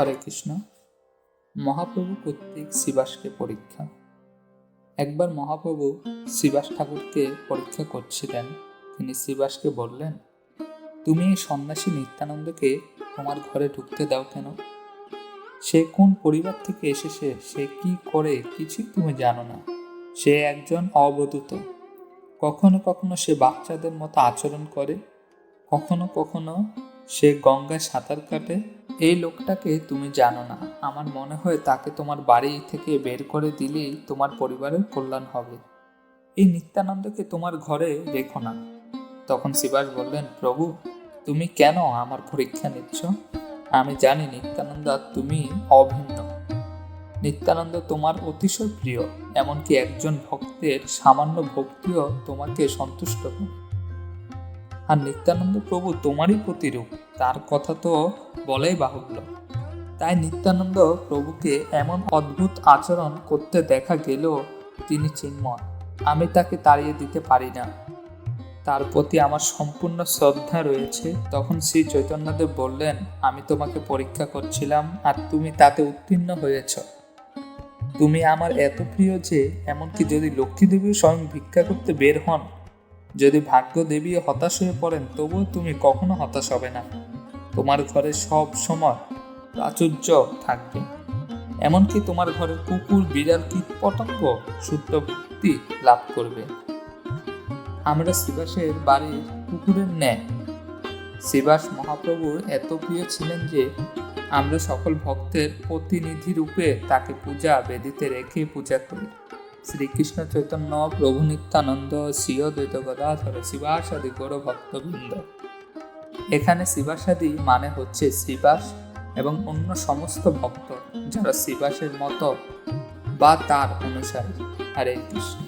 হরে কৃষ্ণ। মহাপ্রভু কর্তৃক শিবাসকে পরীক্ষা। একবার মহাপ্রভু শিবাস ঠাকুরকে পরীক্ষা করছিলেন। তিনি শিবাসকে বললেন, তুমি এই সন্ন্যাসী নিত্যানন্দকে তোমার ঘরে ঢুকতে দাও কেন? সে কোন পরিবার থেকে এসেছে? সে কি করে? কিছুই তুমি জানো না। সে একজন অবদূত কখনো কখনো সে বাচ্চাদের মতো আচরণ করে। কখনো কখনো সে গঙ্গায় সাঁতার কাটে। এই লোকটাকে তুমি জানো না। আমার মনে হয় তাকে তোমার বাড়ি থেকে বের করে দিলেই তোমার পরিবারের কল্যাণ হবে। এই নিত্যানন্দকে তোমার ঘরে রেখো না। তখন শিবাস বললেন, প্রভু, তুমি কেন আমার পরীক্ষা নিচ্ছ? আমি জানি নিত্যানন্দ তুমি অভিন্ন। নিত্যানন্দ তোমার অতিশয় প্রিয়, এমনকি একজন ভক্তের সামান্য ভক্তিও তোমাকে সন্তুষ্ট আর নিত্যানন্দ প্রভু তোমারই প্রতিরূপ। তার কথা তো বলেই বাহুল্য। তাই নিত্যানন্দ প্রভুকে এমন অদ্ভুত আচরণ করতে দেখা গেলেও তিনি চিন্ময়। আমি তাকে তাড়িয়ে দিতে পারি না। তার প্রতি আমার সম্পূর্ণ শ্রদ্ধা রয়েছে। তখন শ্রী চৈতন্যদেব বললেন, আমি তোমাকে পরীক্ষা করছিলাম আর তুমি তাতে উত্তীর্ণ হয়েছ। তুমি আমার এত প্রিয় যে, এমনকি যদি লক্ষ্মী দেবী স্বয়ং ভিক্ষা করতে বের হন, যদি ভাগ্য দেবী হতাশ হয়ে পড়েন, তবুও তুমি কখনো হতাশ হবে না। তোমার ঘরে সব সময় প্রাচুর্য থাকবে। এমনকি তোমার ঘরের কুকুর, বিড়াল কীট পতঙ্গ ভক্তি লাভ করবে? আমরা শিবাসের বাড়ির কুকুরের ন্যায়। শিবাস মহাপ্রভুর এত প্রিয় ছিলেন যে, আমরা সকল ভক্তের প্রতিনিধি রূপে তাকে পূজা বেদিতে রেখে পূজা করি। শ্রীকৃষ্ণ চৈতন্য, প্রভু নিত্যানন্দ শ্রীয় দ্বৈত গদাধর শিবাসাদি গৌর ভক্তবৃন্দ এখানে শিবাসাদী মানে হচ্ছে শিবাস এবং অন্য সমস্ত ভক্ত যারা শিবাসের মতো বা তার অনুসারী হরে কৃষ্ণ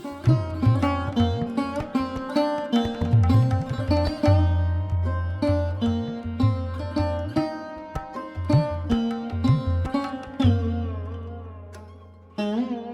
Mm-hmm.